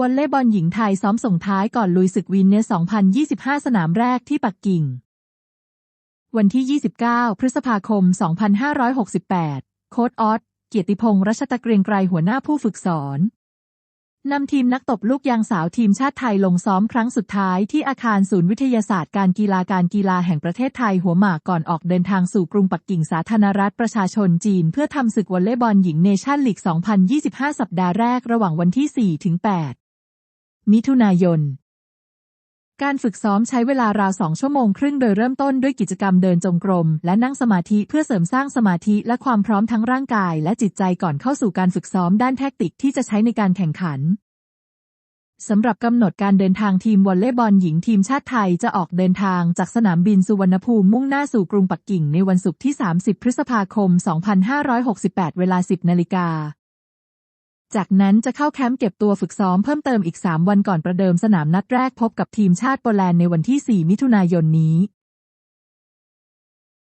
วอลเลย์บอลหญิงไทยซ้อมส่งท้ายก่อนลุยศึกวินเนส2025 สนามแรกที่ปักกิ่ง วันที่ 29 พฤษภาคม 2568 โค้ดออสเกียรติพงษ์รัชตะเกรียงไกรหัวหน้าผู้ฝึกสอนนำทีมนักตบลูกยางสาวทีมชาติไทยลงซ้อมครั้งสุดท้ายที่อาคารศูนย์วิทยาศาสตร์การกีฬาการกีฬาแห่งประเทศไทยหัวหมากก่อนออกเดินทางสู่กรุงปักกิ่งสาธารณรัฐประชาชนจีน เพื่อทำศึกวอลเลย์บอลหญิงเนชั่นลีก 2025 สัปดาห์แรกระหว่างวันที่ 4 ถึง 8 มิถุนายน การฝึกซ้อมใช้เวลาราวสองชั่วโมงครึ่งโดยเริ่มต้นด้วยกิจกรรมเดินจงกรม และนั่งสมาธิเพื่อเสริมสร้างสมาธิและความพร้อมทั้งร่างกาย และจิตใจก่อนเข้าสู่การฝึกซ้อมด้านแทคติกที่จะใช้ในการแข่งขันสำหรับกำหนดการเดินทางทีมวอลเลย์บอลหญิงทีมชาติไทยจะออกเดินทางจากสนามบินสุวรรณภูมิมุ่งหน้าสู่กรุงปักกิ่งในวันศุกร์ที่ 30 พฤษภาคม 2568 เวลา 10 นาฬิกา จากนั้นจะเข้าแคมป์เก็บตัวฝึกซ้อมเพิ่มเติมอีก 3 วันก่อนประเดิมสนามนัดแรกพบกับทีมชาติโปแลนด์ในวันที่ 4 มิถุนายนนี้